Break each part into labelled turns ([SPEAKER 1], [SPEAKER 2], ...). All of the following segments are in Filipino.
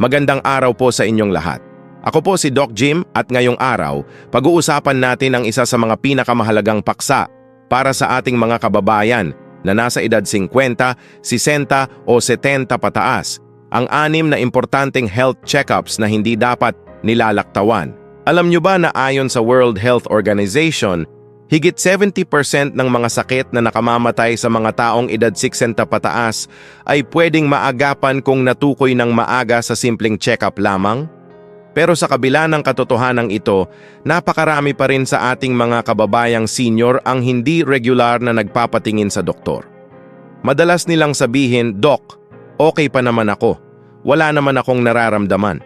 [SPEAKER 1] Magandang araw po sa inyong lahat. Ako po si Doc Jim at ngayong araw, pag-uusapan natin ang isa sa mga pinakamahalagang paksa para sa ating mga kababayan na nasa edad 50, 60 o 70 pataas. Ang anim na importanteng health checkups na hindi dapat nilalaktawan. Alam nyo ba na ayon sa World Health Organization, higit 70% ng mga sakit na nakamamatay sa mga taong edad 60 pataas ay pwedeng maagapan kung natukoy ng maaga sa simpleng check-up lamang? Pero sa kabila ng katotohanan ito, napakarami pa rin sa ating mga kababayang senior ang hindi regular na nagpapatingin sa doktor. Madalas nilang sabihin, Doc, okay pa naman ako. Wala naman akong nararamdaman.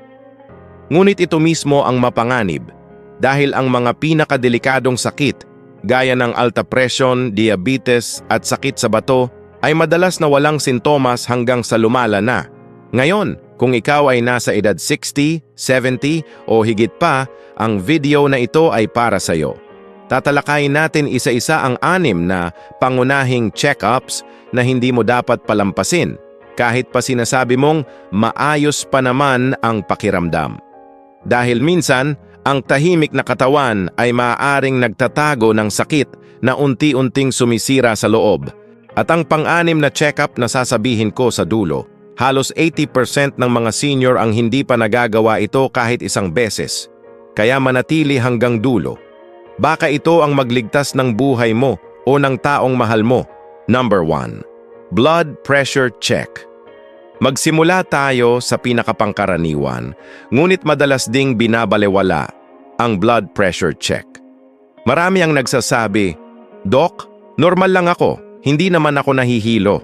[SPEAKER 1] Ngunit ito mismo ang mapanganib dahil ang mga pinakadelikadong sakit gaya ng alta presyon, diabetes at sakit sa bato ay madalas na walang sintomas hanggang sa lumala na. Ngayon, kung ikaw ay nasa edad 60, 70 o higit pa, ang video na ito ay para sa iyo. Tatalakayin natin isa-isa ang anim na pangunahing check-ups na hindi mo dapat palampasin kahit pa sinasabi mong maayos pa naman ang pakiramdam. Dahil minsan, ang tahimik na katawan ay maaaring nagtatago ng sakit na unti-unting sumisira sa loob. At ang pang-anim na check-up na sasabihin ko sa dulo, halos 80% ng mga senior ang hindi pa nagagawa ito kahit isang beses. Kaya manatili hanggang dulo. Baka ito ang magligtas ng buhay mo o ng taong mahal mo. Number 1. Blood Pressure Check Magsimula tayo sa pinakapangkaraniwan, ngunit madalas ding binabalewala ang blood pressure check. Marami ang nagsasabi, Doc, normal lang ako, hindi naman ako nahihilo.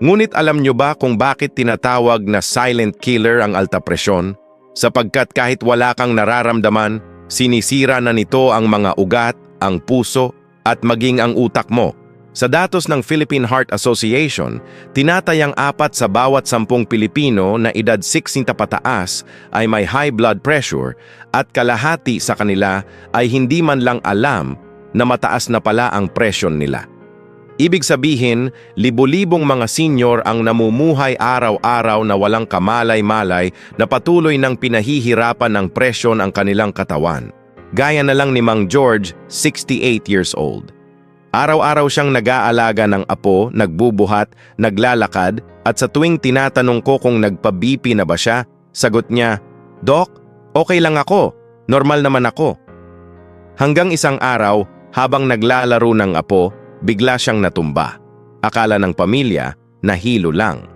[SPEAKER 1] Ngunit alam nyo ba kung bakit tinatawag na silent killer ang alta presyon? Sapagkat kahit wala kang nararamdaman, sinisira na nito ang mga ugat, ang puso, at maging ang utak mo. Sa datos ng Philippine Heart Association, tinatayang apat sa bawat sampung Pilipino na edad 60 pataas ay may high blood pressure at kalahati sa kanila ay hindi man lang alam na mataas na pala ang presyon nila. Ibig sabihin, libo-libong mga senior ang namumuhay araw-araw na walang kamalay-malay na patuloy ng pinahihirapan ng presyon ang kanilang katawan. Gaya na lang ni Mang George, 68 years old. Araw-araw siyang nag-aalaga ng apo, nagbubuhat, naglalakad, at sa tuwing tinatanong ko kung nagpa-BP na ba siya, sagot niya, Doc, okay lang ako, normal naman ako. Hanggang isang araw, habang naglalaro ng apo, bigla siyang natumba. Akala ng pamilya, nahilo lang.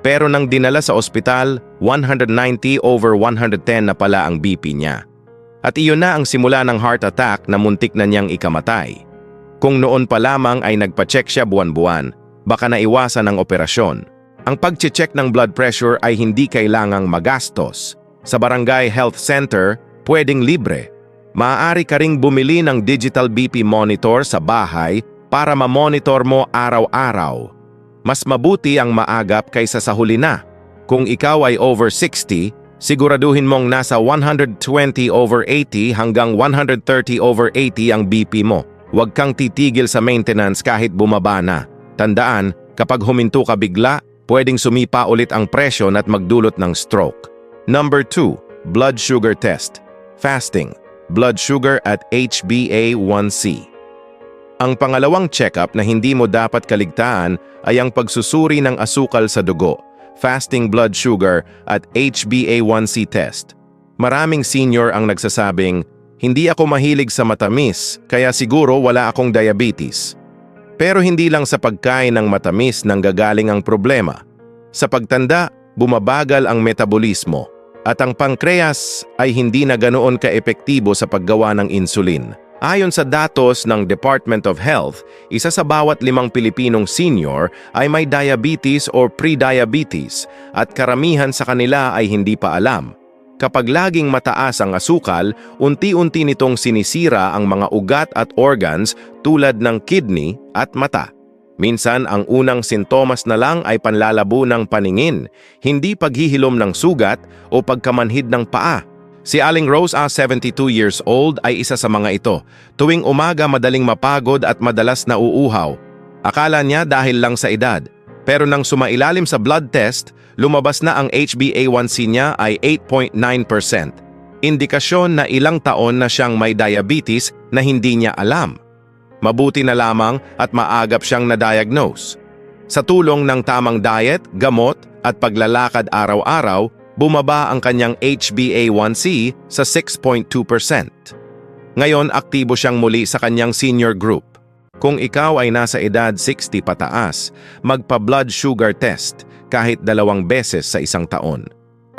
[SPEAKER 1] Pero nang dinala sa ospital, 190 over 110 na pala ang BP niya. At iyon na ang simula ng heart attack na muntik na niyang ikamatay. Kung noon pa lamang ay nagpa-check siya buwan-buwan, baka naiwasan ang operasyon. Ang pag-check ng blood pressure ay hindi kailangang magastos. Sa Barangay Health Center, pwedeng libre. Maaari ka ring bumili ng digital BP monitor sa bahay para ma-monitor mo araw-araw. Mas mabuti ang maagap kaysa sa huli na. Kung ikaw ay over 60, siguraduhin mong nasa 120 over 80 hanggang 130 over 80 ang BP mo. Huwag kang titigil sa maintenance kahit bumaba na. Tandaan, kapag huminto ka bigla, pwedeng sumipa ulit ang presyon at magdulot ng stroke. Number 2. Blood Sugar Test Fasting Blood Sugar at HbA1c Ang pangalawang check-up na hindi mo dapat kaligtaan ay ang pagsusuri ng asukal sa dugo, fasting blood sugar at HbA1c test. Maraming senior ang nagsasabing, hindi ako mahilig sa matamis, kaya siguro wala akong diabetes. Pero hindi lang sa pagkain ng matamis nang gagaling ang problema. Sa pagtanda, bumabagal ang metabolismo at ang pankreas ay hindi na ganoon kaepektibo sa paggawa ng insulin. Ayon sa datos ng Department of Health, isa sa bawat limang Pilipinong senior ay may diabetes or pre-diabetes at karamihan sa kanila ay hindi pa alam. Kapag laging mataas ang asukal, unti-unti nitong sinisira ang mga ugat at organs tulad ng kidney at mata. Minsan ang unang sintomas na lang ay panlalabo ng paningin, hindi paghihilom ng sugat o pagkamanhid ng paa. Si Aling Rose, a 72 years old, ay isa sa mga ito. Tuwing umaga madaling mapagod at madalas nauuhaw. Akala niya dahil lang sa edad. Pero nang sumailalim sa blood test, lumabas na ang HbA1c niya ay 8.9%. Indikasyon na ilang taon na siyang may diabetes na hindi niya alam. Mabuti na lamang at maagap siyang na-diagnose. Sa tulong ng tamang diet, gamot at paglalakad araw-araw, bumaba ang kanyang HbA1c sa 6.2%. Ngayon, aktibo siyang muli sa kanyang senior group. Kung ikaw ay nasa edad 60 pataas, magpa-blood sugar test kahit dalawang beses sa isang taon.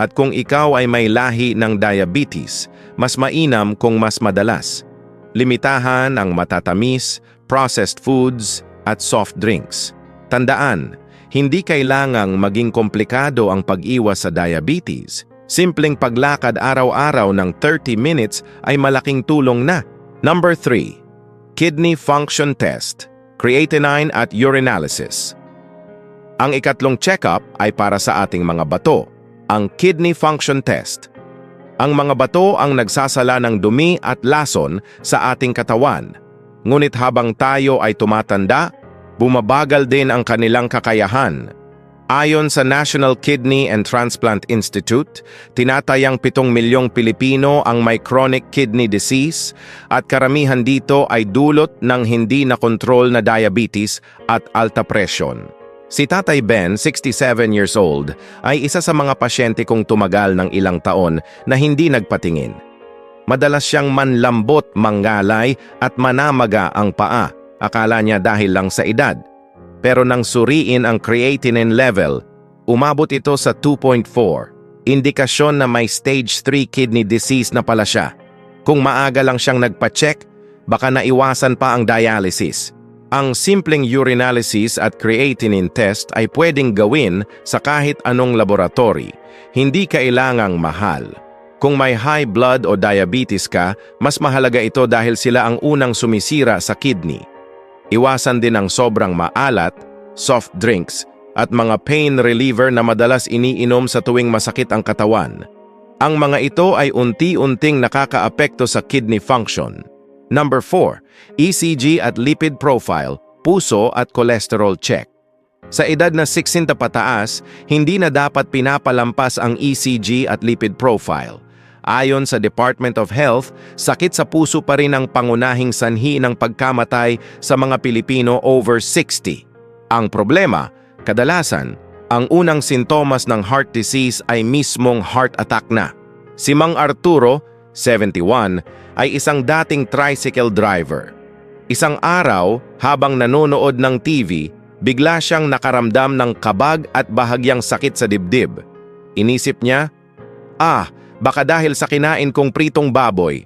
[SPEAKER 1] At kung ikaw ay may lahi ng diabetes, mas mainam kung mas madalas. Limitahan ang matatamis, processed foods, at soft drinks. Tandaan, hindi kailangang maging komplikado ang pag-iwas sa diabetes. Simpleng paglakad araw-araw ng 30 minutes ay malaking tulong na. Number 3. Kidney Function Test, Creatinine at Urinalysis. Ang ikatlong check-up ay para sa ating mga bato, ang Kidney Function Test. Ang mga bato ang nagsasala ng dumi at lason sa ating katawan. Ngunit habang tayo ay tumatanda, bumabagal din ang kanilang kakayahan. Ayon sa National Kidney and Transplant Institute, tinatayang 7 milyong Pilipino ang may chronic kidney disease at karamihan dito ay dulot ng hindi na kontrol na diabetes at alta presyon. Si Tatay Ben, 67 years old, ay isa sa mga pasyente kong tumagal ng ilang taon na hindi nagpatingin. Madalas siyang manlambot, manggalay at manamaga ang paa. Akala niya dahil lang sa edad. Pero nang suriin ang creatinine level, umabot ito sa 2.4. Indikasyon na may stage 3 kidney disease na pala siya. Kung maaga lang siyang nagpa-check, baka naiwasan pa ang dialysis. Ang simpleng urinalysis at creatinine test ay pwedeng gawin sa kahit anong laboratory. Hindi kailangang mahal. Kung may high blood o diabetes ka, mas mahalaga ito dahil sila ang unang sumisira sa kidney. Iwasan din ang sobrang maalat, soft drinks, at mga pain reliever na madalas iniinom sa tuwing masakit ang katawan. Ang mga ito ay unti-unting nakakaapekto sa kidney function. Number 4, ECG at lipid profile, puso at cholesterol check. Sa edad na 60 pataas, hindi na dapat pinapalampas ang ECG at lipid profile. Ayon sa Department of Health, sakit sa puso pa rin ang pangunahing sanhi ng pagkamatay sa mga Pilipino over 60. Ang problema, kadalasan, ang unang sintomas ng heart disease ay mismong heart attack na. Si Mang Arturo, 71, ay isang dating tricycle driver. Isang araw, habang nanonood ng TV, bigla siyang nakaramdam ng kabag at bahagyang sakit sa dibdib. Inisip niya, ah, baka dahil sa kinain kong pritong baboy.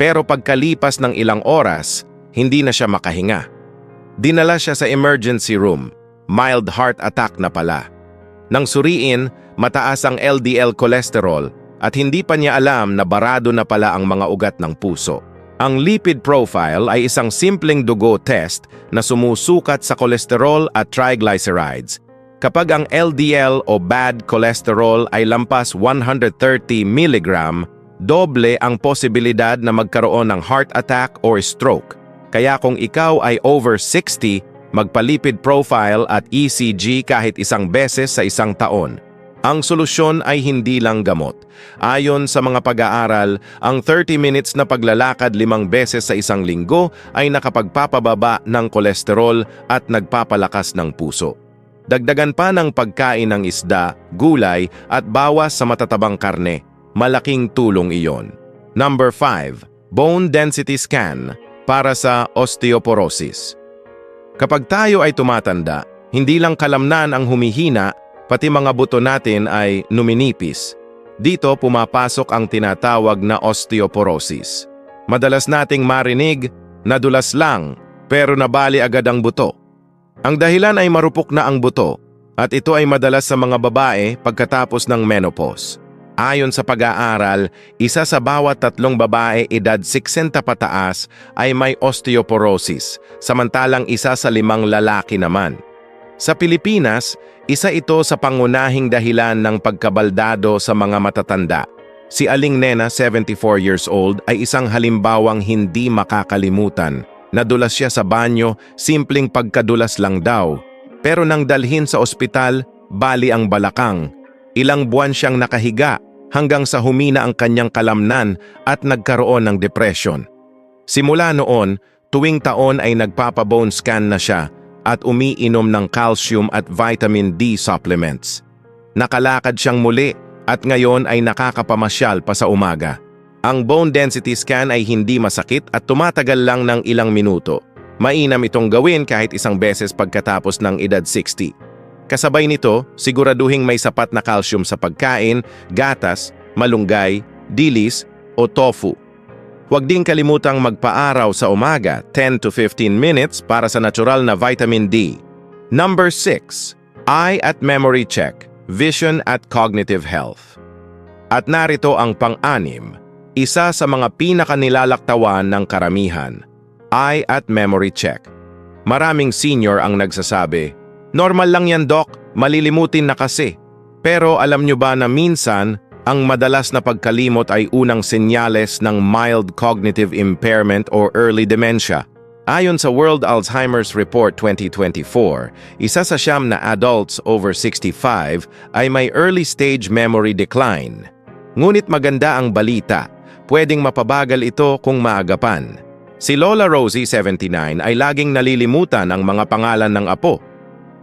[SPEAKER 1] Pero pagkalipas ng ilang oras, hindi na siya makahinga. Dinala siya sa emergency room, mild heart attack na pala. Nang suriin, mataas ang LDL cholesterol at hindi pa niya alam na barado na pala ang mga ugat ng puso. Ang lipid profile ay isang simpleng dugo test na sumusukat sa kolesterol at triglycerides Kapag ang LDL o bad cholesterol ay lampas 130 mg, doble ang posibilidad na magkaroon ng heart attack or stroke. Kaya kung ikaw ay over 60, magpalipid profile at ECG kahit isang beses sa isang taon. Ang solusyon ay hindi lang gamot. Ayon sa mga pag-aaral, ang 30 minutes na paglalakad limang beses sa isang linggo ay nakapagpapababa ng kolesterol at nagpapalakas ng puso. Dagdagan pa ng pagkain ng isda, gulay at bawas sa matatabang karne. Malaking tulong iyon. Number 5. Bone Density Scan para sa osteoporosis. Kapag tayo ay tumatanda, hindi lang kalamnan ang humihina, pati mga buto natin ay numinipis. Dito pumapasok ang tinatawag na osteoporosis. Madalas nating marinig, nadulas lang, pero nabali agad ang buto. Ang dahilan ay marupok na ang buto at ito ay madalas sa mga babae pagkatapos ng menopause. Ayon sa pag-aaral, isa sa bawat tatlong babae edad 60 pataas ay may osteoporosis, samantalang isa sa limang lalaki naman. Sa Pilipinas, isa ito sa pangunahing dahilan ng pagkabaldado sa mga matatanda. Si Aling Nena, 74 years old, ay isang halimbawang hindi makakalimutan Nadulas siya sa banyo, simpleng pagkadulas lang daw. Pero nang dalhin sa ospital, bali ang balakang. Ilang buwan siyang nakahiga hanggang sa humina ang kanyang kalamnan at nagkaroon ng depression. Simula noon, tuwing taon ay nagpapa-bone scan na siya at umiinom ng calcium at vitamin D supplements. Nakalakad siyang muli at ngayon ay nakakapamasyal pa sa umaga. Ang bone density scan ay hindi masakit at tumatagal lang ng ilang minuto. Mainam itong gawin kahit isang beses pagkatapos ng edad 60. Kasabay nito, siguraduhing may sapat na calcium sa pagkain, gatas, malunggay, dilis o tofu. Huwag din kalimutang magpaaraw sa umaga 10 to 15 minutes para sa natural na vitamin D. Number 6. Eye at memory check, vision at cognitive health. At narito ang pang-anim, isa sa mga pinakanilalaktawan ng karamihan, eye at memory check. Maraming senior ang nagsasabi, Normal lang yan, Doc. Malilimutin na kasi. Pero alam nyo ba na minsan, ang madalas na pagkalimot ay unang senyales ng mild cognitive impairment or early dementia. Ayon sa World Alzheimer's Report 2024, isa sa siyam na adults over 65 ay may early stage memory decline. Ngunit maganda ang balita, pwedeng mapabagal ito kung maagapan. Si Lola Rosie, 79, ay laging nalilimutan ang mga pangalan ng apo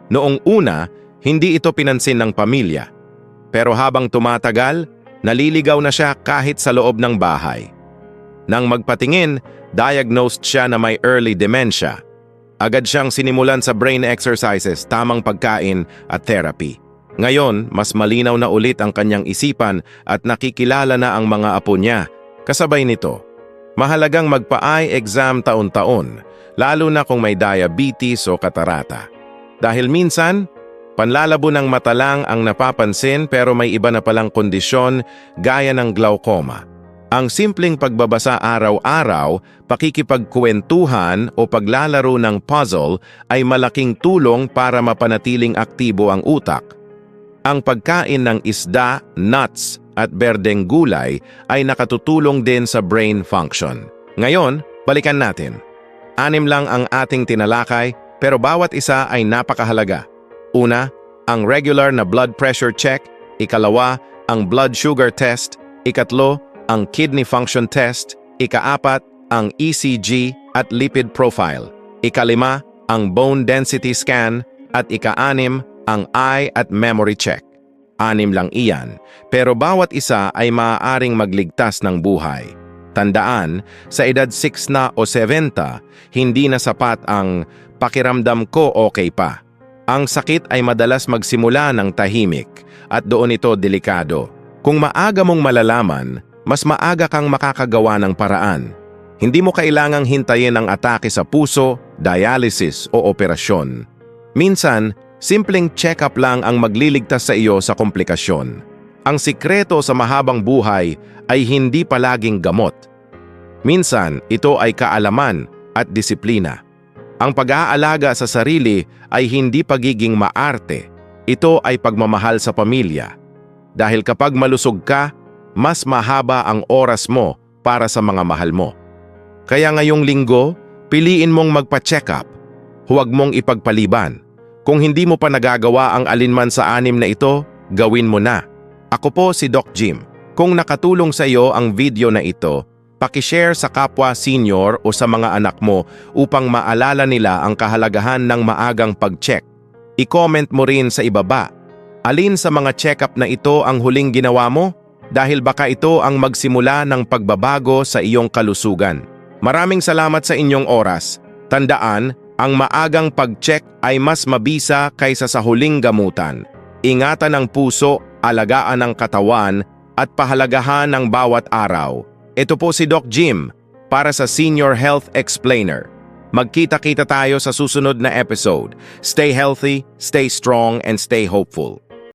[SPEAKER 1] Noong una, hindi ito pinansin ng pamilya. Pero habang tumatagal, naliligaw na siya kahit sa loob ng bahay. Nang magpatingin, diagnosed siya na may early dementia. Agad siyang sinimulan sa brain exercises, tamang pagkain at therapy. Ngayon, mas malinaw na ulit ang kanyang isipan at nakikilala na ang mga apo niya. Kasabay nito, mahalagang magpa-eye exam taon-taon, lalo na kung may diabetes o katarata. Dahil minsan, panlalabo ng mata lang ang napapansin pero may iba na palang kondisyon gaya ng glaucoma. Ang simpleng pagbabasa araw-araw, pakikipagkuwentuhan o paglalaro ng puzzle ay malaking tulong para mapanatiling aktibo ang utak. Ang pagkain ng isda, nuts at berdeng gulay ay nakatutulong din sa brain function. Ngayon, balikan natin. Anim lang ang ating tinalakay pero bawat isa ay napakahalaga. Una, ang regular na blood pressure check. Ikalawa, ang blood sugar test. Ikatlo, ang kidney function test. Ikaapat, ang ECG at lipid profile. Ikalima, ang bone density scan. At ikaanim, ang eye at memory check. Anim lang iyan, pero bawat isa ay maaaring magligtas ng buhay. Tandaan, sa edad 6 na o 70, hindi na sapat ang pakiramdam ko okay pa. Ang sakit ay madalas magsimula ng tahimik at doon ito delikado. Kung maaga mong malalaman, mas maaga kang makakagawa ng paraan. Hindi mo kailangang hintayin ang atake sa puso, dialysis o operasyon. Minsan, simpleng check-up lang ang magliligtas sa iyo sa komplikasyon. Ang sikreto sa mahabang buhay ay hindi palaging gamot. Minsan, ito ay kaalaman at disiplina. Ang pag-aalaga sa sarili ay hindi pagiging maarte. Ito ay pagmamahal sa pamilya. Dahil kapag malusog ka, mas mahaba ang oras mo para sa mga mahal mo. Kaya ngayong linggo, piliin mong magpa-check up. Huwag mong ipagpaliban. Kung hindi mo pa nagagawa ang alinman sa anim na ito, gawin mo na. Ako po si Doc Jim. Kung nakatulong sa iyo ang video na ito, Pakishare sa kapwa senior o sa mga anak mo upang maalala nila ang kahalagahan ng maagang pag-check. I-comment mo rin sa ibaba. Alin sa mga check-up na ito ang huling ginawa mo? Dahil baka ito ang magsimula ng pagbabago sa iyong kalusugan. Maraming salamat sa inyong oras. Tandaan, ang maagang pag-check ay mas mabisa kaysa sa huling gamutan. Ingatan ang puso, alagaan ang katawan, at pahalagahan ng bawat araw. Ito po si Doc Jim para sa Senior Health Explainer. Magkita-kita tayo sa susunod na episode. Stay healthy, stay strong, and stay hopeful.